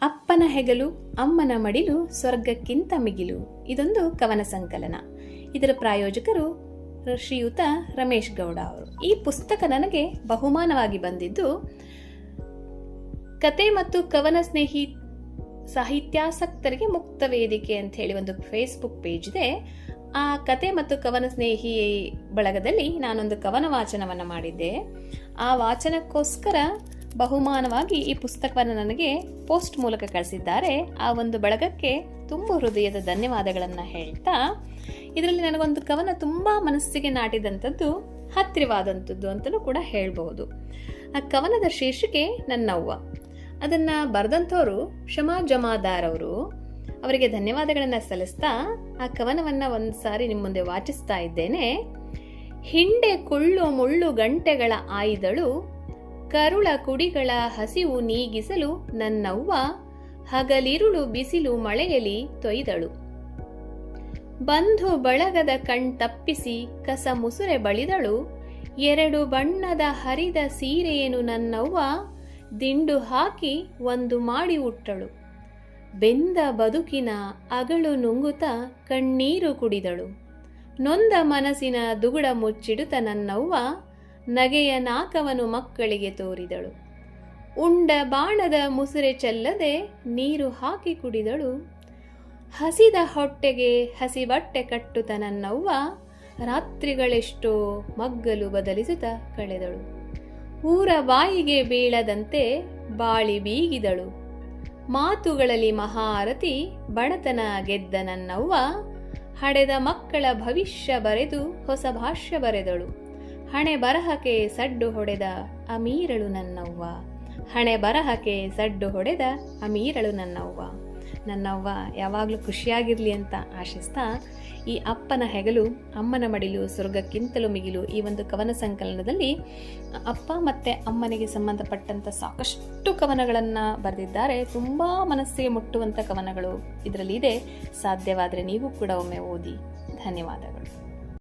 ಅಪ್ಪನ ಹೆಗಲು, ಅಮ್ಮನ ಮಡಿಲು, ಸ್ವರ್ಗಕ್ಕಿಂತ ಮಿಗಿಲು. ಇದೊಂದು ಕವನ ಸಂಕಲನ. ಇದರ ಪ್ರಾಯೋಜಕರು ಶ್ರೀಯುತ ರಮೇಶ್ ಗೌಡ ಅವರು. ಈ ಪುಸ್ತಕ ನನಗೆ ಬಹುಮಾನವಾಗಿ ಬಂದಿದ್ದು, ಕತೆ ಮತ್ತು ಕವನ ಸ್ನೇಹಿ ಸಾಹಿತ್ಯಾಸಕ್ತರಿಗೆ ಮುಕ್ತ ವೇದಿಕೆ ಅಂತ ಹೇಳಿ ಒಂದು ಫೇಸ್ಬುಕ್ ಪೇಜ್ ಇದೆ. ಆ ಕತೆ ಮತ್ತು ಕವನ ಸ್ನೇಹಿ ಬಳಗದಲ್ಲಿ ನಾನೊಂದು ಕವನ ವಾಚನವನ್ನು ಮಾಡಿದ್ದೆ. ಆ ವಾಚನಕ್ಕೋಸ್ಕರ ಬಹುಮಾನವಾಗಿ ಈ ಪುಸ್ತಕವನ್ನು ನನಗೆ ಪೋಸ್ಟ್ ಮೂಲಕ ಕಳಿಸಿದ್ದಾರೆ. ಆ ಒಂದು ಬಳಗಕ್ಕೆ ತುಂಬ ಹೃದಯದ ಧನ್ಯವಾದಗಳನ್ನು ಹೇಳ್ತಾ, ಇದರಲ್ಲಿ ನನಗೊಂದು ಕವನ ತುಂಬ ಮನಸ್ಸಿಗೆ ನಾಟಿದಂಥದ್ದು, ಹತ್ತಿರವಾದಂಥದ್ದು ಅಂತಲೂ ಕೂಡ ಹೇಳಬಹುದು. ಆ ಕವನದ ಶೀರ್ಷಿಕೆ ನನ್ನವ್ವ. ಅದನ್ನ ಬರೆದಂಥವರು ಶಮಾ ಜಮಾದಾರ್ ಅವರು, ಅವರಿಗೆ ಧನ್ಯವಾದಗಳನ್ನು ಸಲ್ಲಿಸ್ತಾ ಆ ಕವನವನ್ನ ಒಂದು ಸಾರಿ ನಿಮ್ಮ ಮುಂದೆ ವಾಚಿಸ್ತಾ ಇದ್ದೇನೆ. ಹಿಂಡೆ, ಕುಳ್ಳು, ಮುಳ್ಳು, ಗಂಟೆಗಳ ಆಯ್ದಳು ಕರುಳ ಕುಡಿಗಳ ಹಸಿವು ನೀಗಿಸಲು ನನ್ನವ್ವ ಹಗಲಿರುಳು ಬಿಸಿಲು ಮಳೆಯಲಿ ತೊಯ್ದಳು. ಬಂಧು ಬಳಗದ ಕಣ್ ತಪ್ಪಿಸಿ ಕಸ ಮುಸುರೆ ಬಳಿದಳು. ಎರಡು ಬಣ್ಣದ ಹರಿದ ಸೀರೆಯನ್ನು ನನ್ನವ್ವ ದಿಂಡು ಹಾಕಿ ಒಂದು ಮಾಡಿ ಉಟ್ಟಳು. ಬೆಂದ ಬದುಕಿನ ಅಗಳು ನುಂಗುತ ಕಣ್ಣೀರು ಕುಡಿದಳು. ನೊಂದ ಮನಸ್ಸಿನ ದುಗುಡ ಮುಚ್ಚಿಡುತ್ತ ನನ್ನವ್ವ ನಗೆಯ ನಾಕವನು ಮಕ್ಕಳಿಗೆ ತೋರಿದಳು. ಉಂಡ ಬಾಣದ ಮುಸುರೆ ಚೆಲ್ಲದೆ ನೀರು ಹಾಕಿ ಕುಡಿದಳು. ಹಸಿದ ಹೊಟ್ಟೆಗೆ ಹಸಿ ಬಟ್ಟೆ ಕಟ್ಟುತ್ತ ನನ್ನವ್ವ ರಾತ್ರಿಗಳೆಷ್ಟೋ ಮಗ್ಗಲು ಬದಲಿಸುತ್ತ ಕಳೆದಳು. ಊರ ಬಾಯಿಗೆ ಬೀಳದಂತೆ ಬಾಳಿ ಬೀಗಿದಳು. ಮಾತುಗಳಲ್ಲಿ ಮಹಾರತಿ ಬಡತನ ಗೆದ್ದ ನನ್ನವ್ವ ಹಡೆದ ಮಕ್ಕಳ ಭವಿಷ್ಯ ಬರೆದು ಹೊಸ ಭಾಷ್ಯ ಬರೆದಳು. ಹಣೆ ಬರಹಕ್ಕೆ ಸಡ್ಡು ಹೊಡೆದ ಅಮೀರಳು ನನ್ನವ್ವ. ಹಣೆ ಬರಹಕ್ಕೆ ಸಡ್ಡು ಹೊಡೆದ ಅಮೀರಳು ನನ್ನವ್ವ. ನನ್ನವ್ವ ಯಾವಾಗಲೂ ಖುಷಿಯಾಗಿರಲಿ ಅಂತ ಆಶಿಸ್ತಾ ಈ ಅಪ್ಪನ ಹೆಗಲು, ಅಮ್ಮನ ಮಡಿಲು, ಸ್ವರ್ಗಕ್ಕಿಂತಲೂ ಮಿಗಿಲು ಈ ಒಂದು ಕವನ ಸಂಕಲನದಲ್ಲಿ ಅಪ್ಪ ಮತ್ತು ಅಮ್ಮನಿಗೆ ಸಂಬಂಧಪಟ್ಟಂಥ ಸಾಕಷ್ಟು ಕವನಗಳನ್ನು ಬರೆದಿದ್ದಾರೆ. ತುಂಬ ಮನಸ್ಸಿಗೆ ಮುಟ್ಟುವಂಥ ಕವನಗಳು ಇದರಲ್ಲಿ ಇದೆ ಸಾಧ್ಯವಾದರೆ ನೀವು ಕೂಡ ಒಮ್ಮೆ ಓದಿ. ಧನ್ಯವಾದಗಳು.